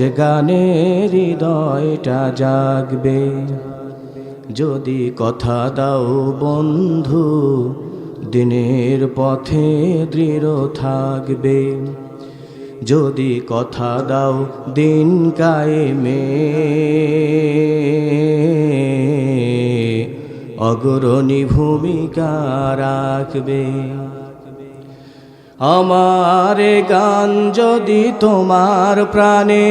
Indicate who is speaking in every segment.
Speaker 1: যে গানের হৃদয়টা জাগবে। যদি কথা দাও বন্ধু, দিনের পথে দৃঢ় থাকবে। যদি কথা দাও দিন কায়েমে, অগ্রণী ভূমিকা রাখবে। আমার গান যদি তোমার প্রাণে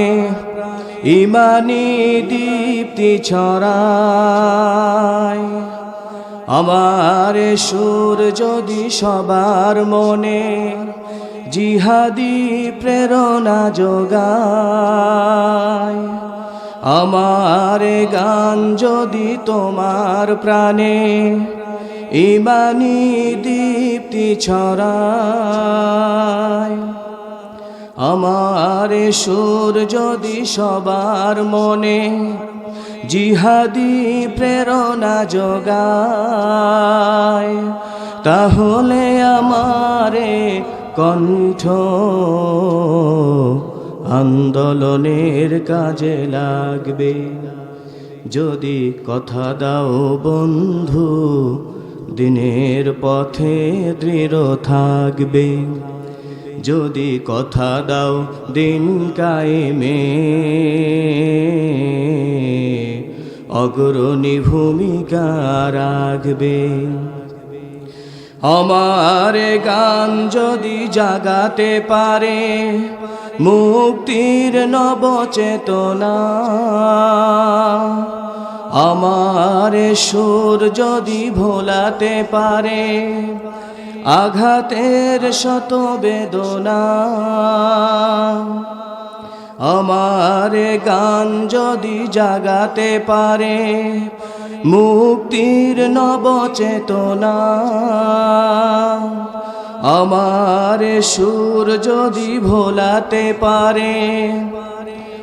Speaker 1: ইমানি দীপ্তি ছড়ায়, আমার সুর যদি সবার মনে জিহাদি প্রেরণা যোগায়, আমার গান যদি তোমার প্রাণে ইমানি দীপ্তি ছড়ায়। আমার সুর যদি সবার মনে জিহাদি প্রেরণা যোগায়, তাহলে আমারে কণ্ঠ আন্দোলনের কাজে লাগবে। যদি কথা দাও বন্ধু দিনের পথে দৃঢ় থাকবে। যদি কথা দাও দিন কায়েমে। অগ্রণী ভূমিকা রাখবে। আমার গান যদি জাগাতে পারে, মুক্তির নবচেতনা। আমার সুর যদি ভোলাতে পারে, আঘাতের শত বেদনা। আমার গান যদি জাগাতে পারে, মুক্তির নবচেতনা। আমার সুর যদি ভোলাতে পারে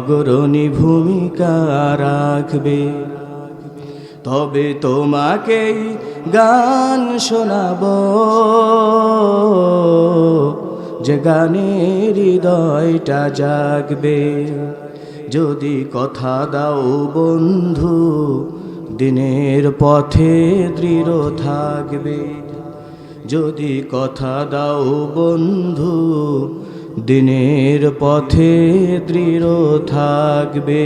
Speaker 1: অগ্রণী ভূমিকা রাখবে। তবে তোমাকেই গান শোনাব। যে গানের হৃদয়টা জাগবে। যদি কথা দাও বন্ধু, দিনের পথে দৃঢ় থাকবে। যদি কথা দাও বন্ধু দিনের পথে দৃঢ় থাকবে।